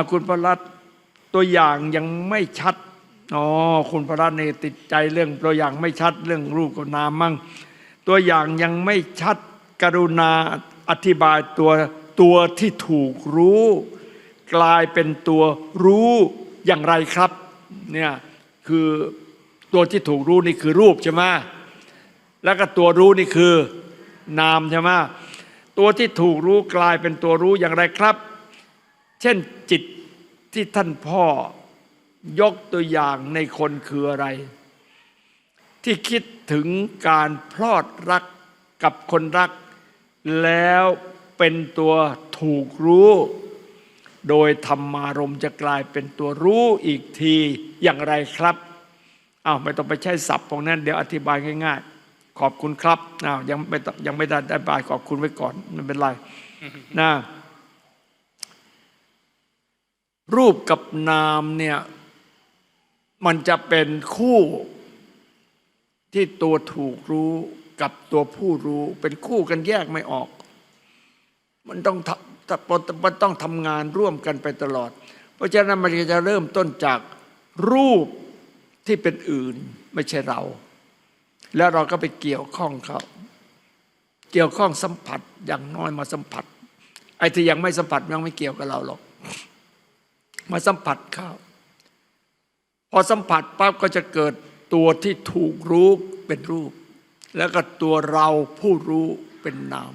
อคุณพระรัตน์ตัวอย่างยังไม่ชัดอ๋อคุณพระรัตน์เนี่ยติดใจเรื่องตัวอย่างไม่ชัดเรื่องรูปกับนามมั่ง ตัวอย่างยังไม่ชัดกรุณาอธิบายตัวตัวที่ถูกรู้ กลายเป็นตัวรู้อย่างไรครับเนี่ยคือตัวที่ถูกรู้นี่คือรูปใช่ไหมแล้วก็ตัวรู้นี่คือนามใช่ไหมตัวที่ถูกรู้กลายเป็นตัวรู้อย่างไรครับ เช่นจิตที่ท่านพ่อยกตัวอย่างในคนคืออะไร ที่คิดถึงการพลอดรักกับคนรัก แล้วเป็นตัวถูกรู้ โดยธรรมารมจะกลายเป็นตัวรู้อีกทีอย่างไรครับอ้าวไม่ต้องไปใช้ศัพท์พวกนั้นเดี๋ยวอธิบายง่าย ๆ ขอบคุณครับอ้าวยังไม่ต้องยังไม่ได้อธิบายขอบคุณไว้ก่อนไม่เป็นไรนะ รูปกับนามเนี่ยมันจะเป็นคู่ที่ตัวถูกรู้กับตัวผู้รู้เป็นคู่กันแยกไม่ออก มันต้องทำมันต้องทำงานร่วมกันไปตลอด เพราะฉะนั้นมันจะเริ่มต้นจากรูปที่เป็นอื่นไม่ใช่เรา แล้วเราก็ไปเกี่ยวข้องเขาเกี่ยวข้องสัมผัสอย่างน้อยมาสัมผัสไอ้ที่ยังไม่สัมผัสยังไม่เกี่ยวกับเราหรอก มาสัมผัสเข้าพอสัมผัสปั๊บก็จะเกิดตัวที่ถูกรู้เป็นรูป แล้วก็ตัวเราผู้รู้เป็นนาม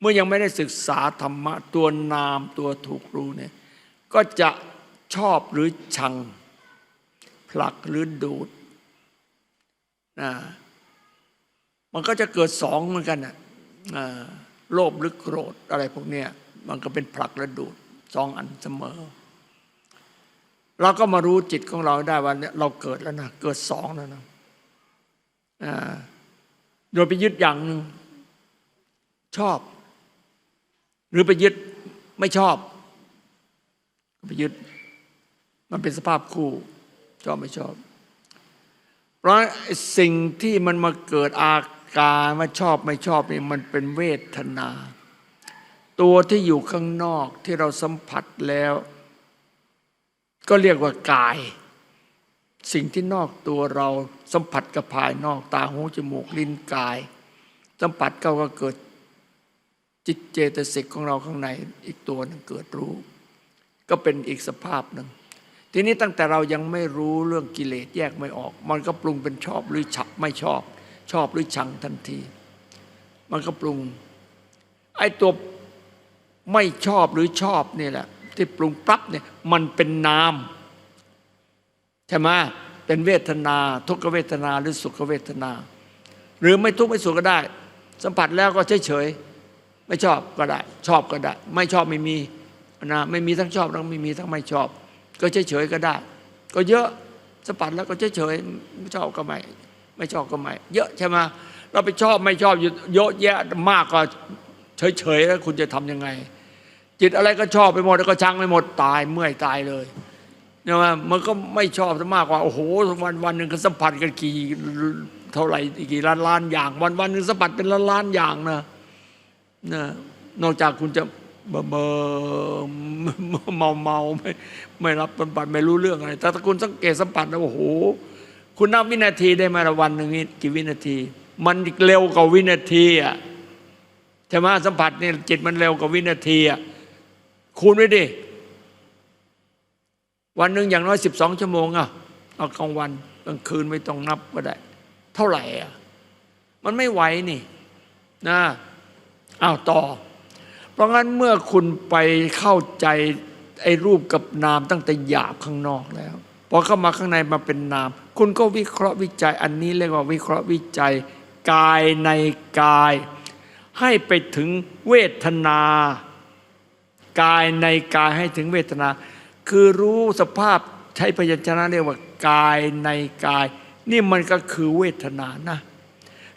เมื่อยังไม่ได้ศึกษาธรรมะ ตัวนามตัวถูกรู้เนี่ยก็จะชอบหรือชัง ผลักหรือดูดนะมันก็จะเกิดสองเหมือนกันนะอ่าโลภหรือโกรธอะไรพวกเนี้ยมันก็เป็นผลักและดูด สองอันเสมอ เราก็มารู้จิตของเราได้ว่าเนี่ยเราเกิดแล้วนะเกิดสองแล้วนะโดยไปยึดอย่างหนึ่งชอบ หรือไปยึดไม่ชอบไปยึดมันเป็นสภาพคู่ชอบไม่ชอบ เพราะสิ่งที่มันมาเกิดอาการว่าชอบไม่ชอบนี่มันเป็นเวทนา ตัวที่อยู่ข้างนอกที่เราสัมผัสแล้ว ก็เรียกว่ากาย สิ่งที่นอกตัวเราสัมผัสกับภายนอกตาหูจมูกลิ้นกาย สัมผัสเขาก็เกิดจิตเจตสิกของเราข้างในอีกตัวหนึงเกิดรู้ ก็เป็นอีกสภาพหนึ่งทีนี้ตั้งแต่เรายังไม่รู้เรื่องกิเลสแยกไม่ออก มันก็ปรุงเป็นชอบหรือฉับไม่ชอบ ชอบหรือชังทันที มันก็ปรุงไอ้ตัว ไม่ชอบหรือชอบนี่แหละ ที่ปรุงปรับเนี่ยมันเป็นนามใช่ไหมเป็นเวทนา ทุกขเวทนาหรือสุขเวทนา หรือไม่ทุกข์ไม่สุขก็ได้ สัมผัสแล้วก็เฉยเฉยไม่ชอบก็ได้ ชอบก็ได้ ไม่ชอบไม่มีนะไม่มีทั้งชอบทั้งไม่มีทั้งไม่ชอบ ก็เฉยเฉยก็ได้ ก็เยอะสัมผัสแล้วก็เฉยเฉยไม่ชอบก็ไม่ไม่ชอบก็ไม่เยอะใช่ไหมเราไปชอบไม่ชอบอยู่เยอะแยะมากก็เฉยเฉยๆแล้วคุณจะทำยังไง จิตอะไรก็ชอบไปหมดแล้วก็ชังไปหมดตายเมื่อยตายเลยเนี่ยว่ามันก็ไม่ชอบซะมากกว่าโอ้โหวันวันหนึ่งก็สัมผัสกันกี่เท่าไหร่กี่ล้านล้านอย่าง วันวันหนึ่งสัมผัสเป็นล้านล้านอย่างนะนะนอกจากคุณจะเบอเบอเมาเมาไม่ไม่รับสัมผัสไม่รู้เรื่องอะไรแต่ถ้าคุณสังเกตสัมผัสนะโอ้โหคุณนับวินาทีได้ไหมละวันหนึ่งนี่กี่วินาที มันเร็วกว่าวินาทีอะใช่ไหมสัมผัสเนี่ยจิตมันเร็วกว่าวินาทีอะ คูณไว้ดิ วันหนึ่งอย่างน้อยสิบสองชั่วโมงอะเอากลางวันกลางคืนไม่ต้องนับก็ได้ เท่าไหร่อะมันไม่ไหวนี่นะอ้าวต่อ เพราะงั้นเมื่อคุณไปเข้าใจไอ้รูปกับนามตั้งแต่หยาบข้างนอกแล้วพอเข้ามาข้างในมาเป็นนาม คุณก็วิเคราะห์วิจัยอันนี้เรียกว่าวิเคราะห์วิจัยกายในกาย ให้ไปถึงเวทนา กายในกายให้ถึงเวทนา คือรู้สภาพใช้พยัญชนะเรียกว่ากายในกาย นี่มันก็คือเวทนานะ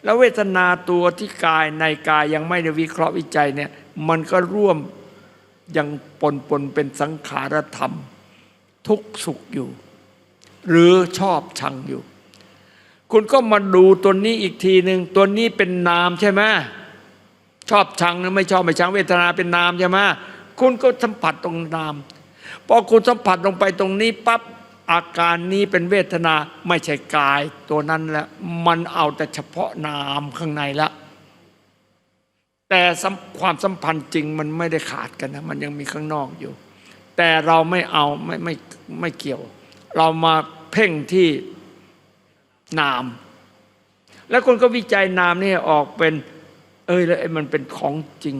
แล้วเวทนาตัวที่กายในกายยังไม่ได้วิเคราะห์วิจัยเนี่ยมันก็ร่วมยังปนปนเป็นสังขารธรรม ทุกขสุขอยู่ หรือชอบชังอยู่ คุณก็มาดูตัวนี้อีกทีหนึ่งตัวนี้เป็นนามใช่ไหมชอบชังหรือไม่ชอบไม่ชังเวทนาเป็นนามใช่ไหม คุณก็สัมผัสตรงนามพอคุณสัมผัสลงไปตรงนี้ปั๊บอาการนี้เป็นเวทนาไม่ใช่กายตัวนั้นแหละมันเอาแต่เฉพาะนามข้างในละแต่ความสัมพันธ์จริงมันไม่ได้ขาดกันนะมันยังมีข้างนอกอยู่ แต่เราไม่เอาไม่ไม่ไม่เกี่ยว เรามาเพ่งที่นาม แล้วคนก็วิจัยนามนี่ออกเป็น เอ้ยแล้วไอ้มันเป็นของจริง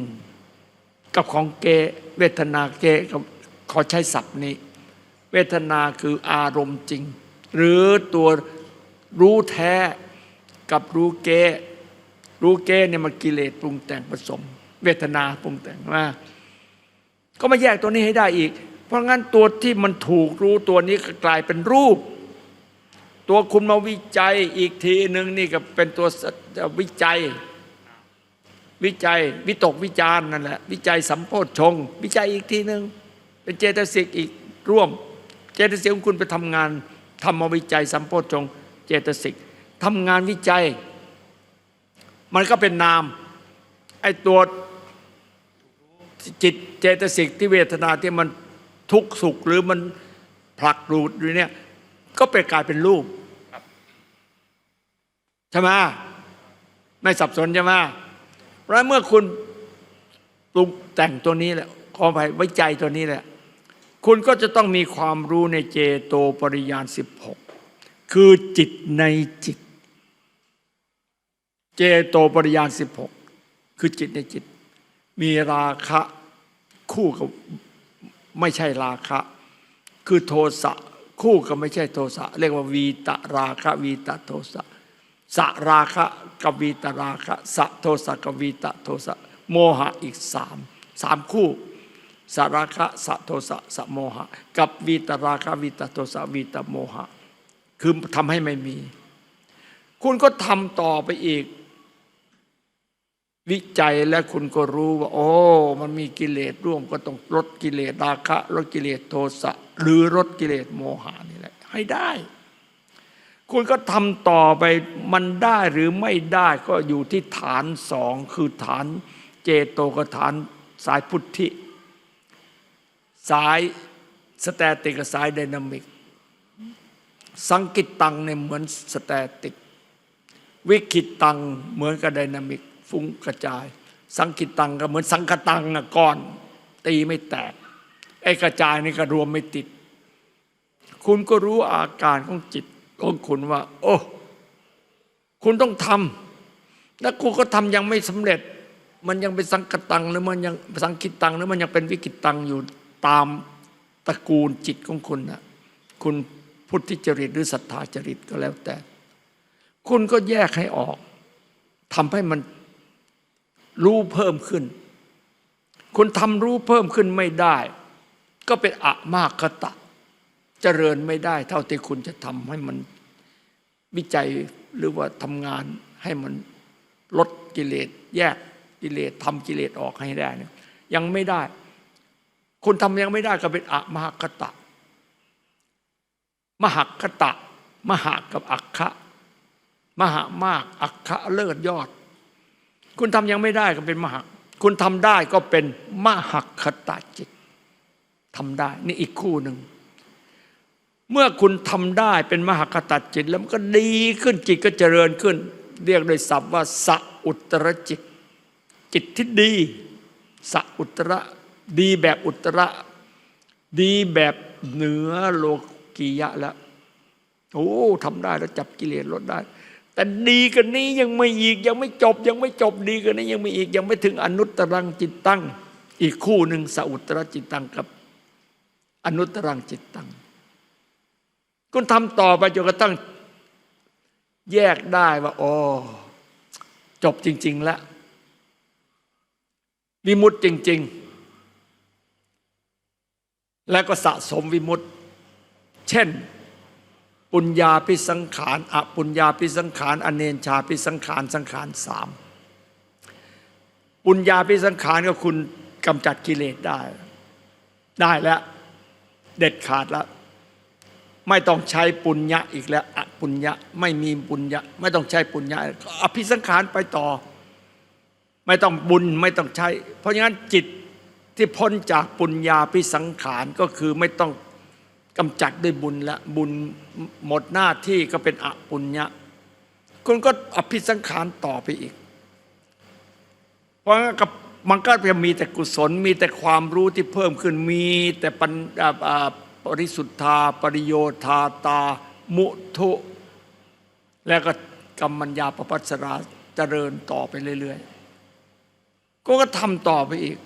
กับของเกเวทนาเกกับขอใช้ศัพท์นี้ เวทนาคืออารมณ์จริง หรือตัวรู้แท้กับรู้เกรู้เกเนี่ยมันกิเลสปรุงแต่งผสม เวทนาปรุงแต่งมาก็มาแยกตัวนี้ให้ได้อีก เพราะงั้นตัวที่มันถูกรู้ตัวนี้ก็กลายเป็นรูป ตัวคุณมาวิจัยอีกทีหนึ่งนี่ก็เป็นตัววิจัย วิจัยวิตกวิจารณ์นั่นแหละวิจัยสัมโพธชง วิจัยอีกทีหนึ่งเป็นเจตสิกอีกร่วม เจตสิกของคุณไปทำงานทำมาวิจัยสัมโพธชง เจตสิกทำงานวิจัย มันก็เป็นนามไอ้ตัวจิตเจตสิกที่เวทนาที่มันทุกข์สุขหรือมันผลักรูดอยู่เนี่ยก็เป็นกลายเป็นรูปใช่ไหมไม่สับสนใช่ไหม เพราะเมื่อคุณปรุงแต่งตัวนี้แหละขอไปไว้ใจตัวนี้แหละ คุณก็จะต้องมีความรู้ในเจโตปริยาน 16 คือจิตในจิต เจโตปริยาน 16 คือจิตในจิต มีราคะคู่กับไม่ใช่ราคะ คือโทสะคู่กับไม่ใช่โทสะ เรียกว่าวีตราคะวีตโทสะ สราคะกบวีตราคะสะโทสะกับวีตโทสะโมหะอีกสามสามคู่สราคะสะโทสะสะโมหะ กับวีตราคะวีตโทสะวีตโมหะ คือทำให้ไม่มี คุณก็ทำต่อไปอีก วิจัยและคุณก็รู้ว่า โอ้ มันมีกิเลสร่วมก็ต้องลดกิเลสราคะลดกิเลสโทสะหรือลดกิเลสโมหะนี่แหละให้ได้ คุณก็ทำต่อไปมันได้หรือไม่ได้ก็อยู่ที่ฐานสองคือฐานเจโตกับฐานสายพุทธิ สายสแตติกกับสายไดนามิก สังกิตตังเนี่ยเหมือนสแตติก วิคิตตังเหมือนกับไดนามิก ฟุ้งกระจาย สังกิตตังก็เหมือนสังคตังนะก้อน ตีไม่แตกไอ้กระจายนี่ก็รวมไม่ติด คุณก็รู้อาการของจิต ของคุณว่า โอ้คุณต้องทำแล้วคุณก็ทำยังไม่สำเร็จ มันยังเป็นสังกตังหรือมันยังสังคิตตังหรือมันยังเป็นวิกิตตังอยู่ตามตระกูลจิตของคุณนะคุณพุทธิจริตหรือศรัทธาจริตก็แล้วแต่ คุณก็แยกให้ออกทำให้มันรู้เพิ่มขึ้น คุณทำรู้เพิ่มขึ้นไม่ได้ ก็เป็นอะมากคตะ เจริญไม่ได้ เท่าที่คุณจะทำให้มันวิจัยหรือว่าทำงานให้มันลดกิเลสแยกกิเลสทำกิเลสออกให้ได้เนี่ยยังไม่ได้ คุณทำยังไม่ได้ก็เป็นอะมหคตะ มหคตะ มหากับอักคะมหามากอักคะเลิศยอด คุณทำยังไม่ได้ก็เป็นมหักคุณทำได้ก็เป็นมหักคตะจิตทำได้ นี่อีกคู่หนึ่ง เมื่อคุณทำได้เป็นมหาคตจิต แล้วมันก็ดีขึ้นจิตก็เจริญขึ้น เรียกโดยศัพท์ว่าสัอุตรจิต จิตที่ดีสัอุตระดีแบบอุตระ ดีแบบเหนือโลกียะแล้วโอ้ทำได้แล้วจับกิเลสลดได้ แต่ดีกันนี้ยังไม่อีกยังไม่จบ ยังไม่จบดีกันนี้ยังไม่อีกยังไม่ถึงอนุตรังจิตตั้ง อีกคู่หนึ่งสอุตรจิตตังกับ อนุตตรังจิตตัง คุณทำต่อไปจนกระทั่งแยกได้ว่าอ๋อจบจริง ๆ แล้ววิมุตติจริง ๆ แล้วก็สะสมวิมุตติเช่น ปุญญาพิสังขารอปุญญาพิสังขารอเนนชาพิสังขารสังขารสามปุญญาพิสังขารก็คุณกำจัดกิเลสได้ ได้แล้ว เด็ดขาดแล้ว ไม่ต้องใช้ปุญญะอีกแล้วอปุญญะไม่มีปุญญะ ไม่ต้องใช้ปุญญะอภิสังขารไปต่อ ไม่ต้องบุญไม่ต้องใช้ เพราะงั้นจิตที่พ้นจากปุญญาพิสังขารก็คือไม่ต้องกำจัดด้วยบุญละบุญหมดหน้าที่ก็เป็นอปุญญะคุณก็อภิสังขารต่อไปอีก เพราะงั้นกับมันก็จะมีแต่กุศลมีแต่ความรู้ที่เพิ่มขึ้นมีแต่ปัญอ่า ริสุทธาปริโยธาตา มุทุ แล้วก็กรรมัญญาประพัสราเจริญต่อไปเรื่อยๆ ก็ก็ทำต่อไปอีก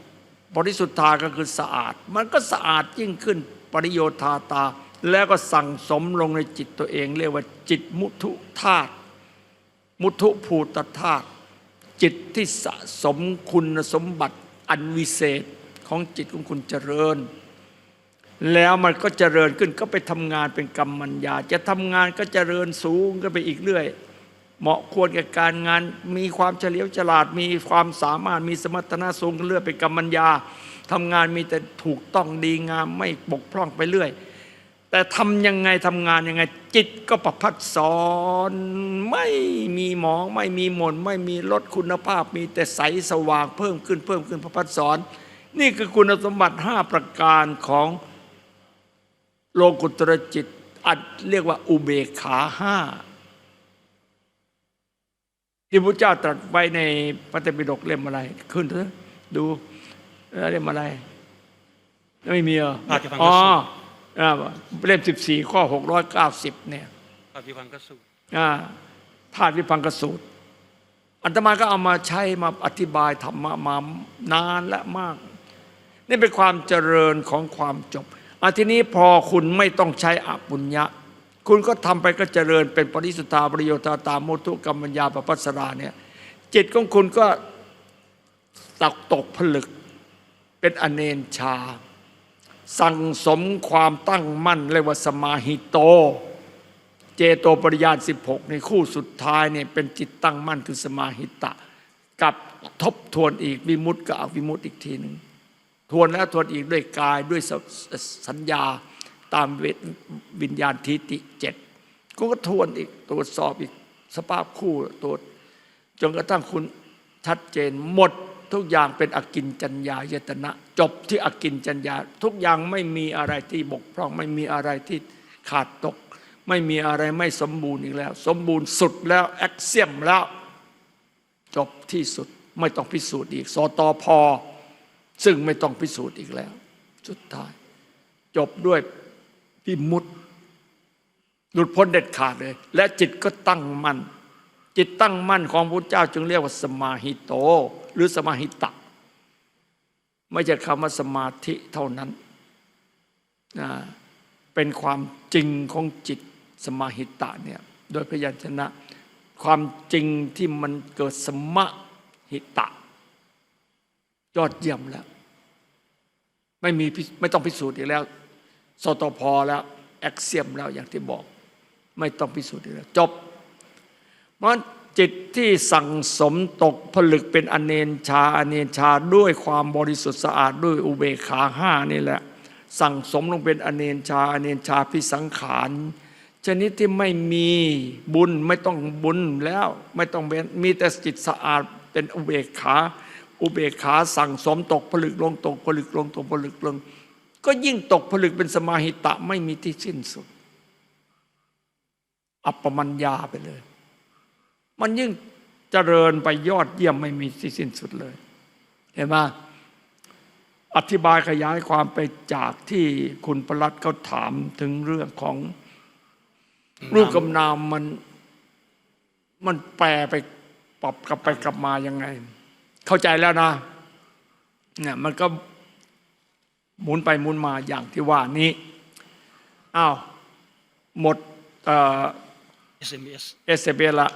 บริสุทธาก็คือสะอาด มันก็สะอาดยิ่งขึ้นปริโยธาตา แล้วก็สั่งสมลงในจิตตัวเอง เรียกว่าจิตมุทุธาตุมุทุภูตธาตุจิตที่สะสมคุณสมบัติอันวิเศษของจิตของคุณเจริญ แล้วมันก็เจริญขึ้นก็ไปทำงานเป็นกรรมัญญา จะทำงานก็เจริญสูงก็ไปอีกเรื่อย เหมาะควรกับการงาน มีความเฉลียวฉลาด มีความสามารถ มีสมรรถนะสูงขึ้นเรื่อยเป็นกรรมัญญาทำงานมีแต่ถูกต้องดีงามไม่บกพร่องไปเรื่อย แต่ทำยังไงทำงานยังไง จิตก็ประพัดสอนไม่มีหมองไม่มีหม่นไม่มีลดคุณภาพ มีแต่ใสสว่างเพิ่มขึ้นเพิ่มขึ้นประพัดสอน นี่คือคุณสมบัติ 5 ประการของ โลกุตรจิต อันเรียกว่าอุเบกขาห้าที่พระเจ้าตรัสไว้ในพระไตรปิฎกเล่มอะไร ขึ้นเถอะดูเออเล่มอะไรไม่มีเหรอพาทิพังคอ๋อสูตรอ่าเล่มสิบสี่ข้อหกร้อยเก้าสิบเนี่ยปฏิวังกสูตรอ่าธาตุวิพังกสูตร อัตมาก็เอามาใช้มาอธิบายธรรมะมานานและมาก นี่เป็นความเจริญของความจบ อาทีนี้พอคุณไม่ต้องใช้อปุญญะ คุณก็ทำไปก็เจริญเป็นปริสุทธาประโยชน์ตามโมทุกรรมัญญาปปัสสราเนี่ยจิตของคุณก็ตกตกผลึก เป็นอเนนชา สั่งสมความตั้งมั่นเรียกว่าสมาหิโต เจโตปริยาน 16 ในคู่สุดท้ายเนี่ยเป็นจิตตั้งมั่นคือสมาหิตะ กับทบทวนอีกวิมุตติกับอวิมุตติอีกทีหนึ่ง ทวนแล้วทวนอีกด้วยกายด้วยสัญญาตามเวทวิญญาณทิติเจ็ดก็ก็ทวนอีกตรวจสอบอีกสภาพคู่ตรวจจนกระทั่งคุณชัดเจนหมดทุกอย่างเป็นอกินจัญญายตนะ จบที่อกินจัญญา ทุกอย่างไม่มีอะไรที่บกพร่อง ไม่มีอะไรที่ขาดตก ไม่มีอะไรไม่สมบูรณ์อีกแล้ว สมบูรณ์สุดแล้วแอคเซียมแล้ว จบที่สุดไม่ต้องพิสูจน์อีกสตอพอ ซึ่งไม่ต้องพิสูจน์อีกแล้ว สุดท้าย จบด้วยพิมุตหลุดพ้นเด็ดขาดเลย และจิตก็ตั้งมั่นจิตตั้งมั่นของพระเจ้าจึงเรียกว่าสมาหิโต หรือสมาหิตะ ไม่ใช่คำว่าสมาธิเท่านั้นนะเป็นความจริงของจิตสมาหิตะเนี่ยโดยพยัญชนะ ความจริงที่มันเกิดสมะหิตะ ยอดเยี่ยมแล้ว ไม่มีไม่ต้องพิสูจน์อีกแล้วสตพแล้วแอคเซียมแล้วอย่างที่บอก ไม่ต้องพิสูจน์อีกแล้วจบเพราะจิตที่สั่งสมตกผลึกเป็นอเนนชาอเนนชาด้วยความบริสุทธิ์สะอาดด้วยอุเบกขาห้านี่แหละ สั่งสมลงเป็นอเนนชาอเนนชาพิสังขารชนิดที่ไม่มีบุญไม่ต้องบุญแล้วไม่ต้องมีแต่จิตสะอาดเป็นอุเบกขา อุเบกขาสั่งสมตกผลึกลงตกผลึกลงตกผลึกลง ก็ยิ่งตกผลึกเป็นสมาหิตะไม่มีที่สิ้นสุด อัปปมัญญาไปเลย มันยิ่งเจริญไปยอดเยี่ยมไม่มีที่สิ้นสุดเลย เห็นไหมอธิบายขยายความไปจากที่คุณประลัดเขาถามถึงเรื่องของรูปกำนามมันมันแปลไปปรับกลับไปกลับมายังไง เข้าใจแล้วนะเนี่ยมันก็หมุนไปหมุนมาอย่างที่ว่านี้อ้าวหมดเอ่อ SMS เอสเละ